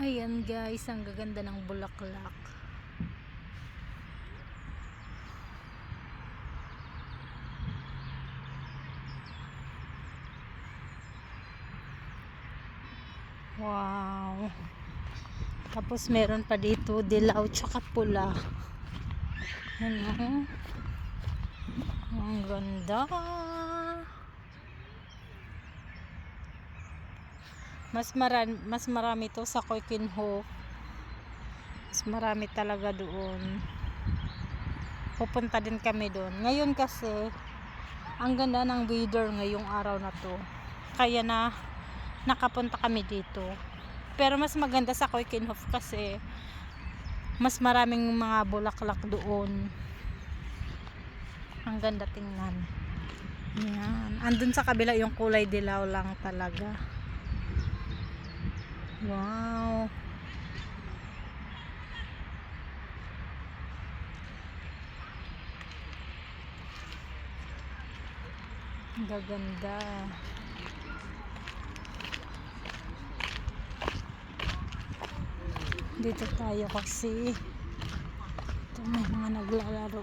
Ayan guys, ang gaganda ng bulaklak. Wow. Tapos meron pa dito dilaw tsaka pula. Ano? Ang ganda. Mas marami, mas marami to sa Koikinho. Mas marami talaga doon. Pupunta din kami doon. Ngayon kasi, ang ganda ng weather ngayong araw na to. Kaya na, nakapunta kami dito. Pero mas maganda sa Koikinhof kasi, mas maraming mga bulaklak doon. Ang ganda tingnan. Yan. Andun sa kabila yung kulay dilaw lang talaga. Wow. Gaganda. Dito tayo kasi ito may mga naglalaro.